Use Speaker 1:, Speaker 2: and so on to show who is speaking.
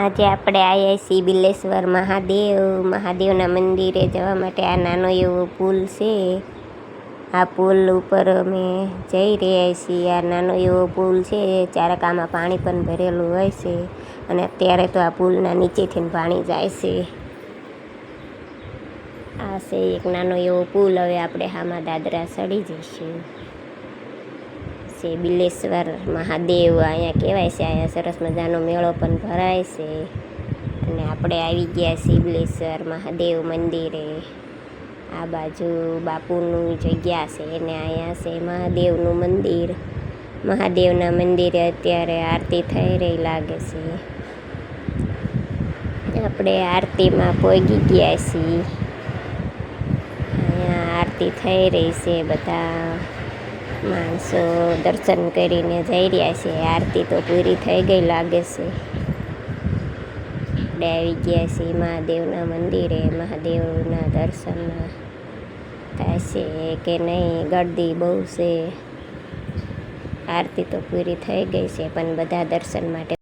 Speaker 1: આજે આપણે આવ્યા છીએ બિલેશ્વર મહાદેવ, મહાદેવના મંદિરે જવા માટે આ નાનો એવો પુલ છે. આ પુલ ઉપર અમે જઈ રહ્યા છીએ. આ નાનો એવો પુલ છે ક્યારેક આમાં પાણી પણ ભરેલું હોય છે અને અત્યારે તો આ પુલના નીચેથી પાણી જાય છે. આ છે એક નાનો એવો પુલ. હવે આપણે હામાં દાદરા સડી જઈશું. છે, બિલેશ્વર મહાદેવ અહીંયા કહેવાય છે, અહીંયા સરસ મજાનો મેળો પણ ભરાય છે. અને આપણે આવી ગયા છીએ બિલેશ્વર મહાદેવ મંદિરે. આ બાજુ બાપુનું જગ્યા છે અને અહીંયા છે મહાદેવનું મંદિર. મહાદેવના મંદિરે અત્યારે આરતી થઈ રહી લાગે છે. આપણે આરતીમાં પોગી ગયા છીએ. અહીંયા આરતી થઈ રહી છે બધા. માણસો દર્શન કરીને જઈ રહ્યા છે. આરતી તો પૂરી થઈ ગઈ લાગે છે. આપણે આવી ગયા છીએ મહાદેવના મંદિરે. મહાદેવના દર્શન થાય છે કે નહીં, ગરદી બહુ છે. આરતી તો પૂરી થઈ ગઈ છે, પણ બધા દર્શન માટે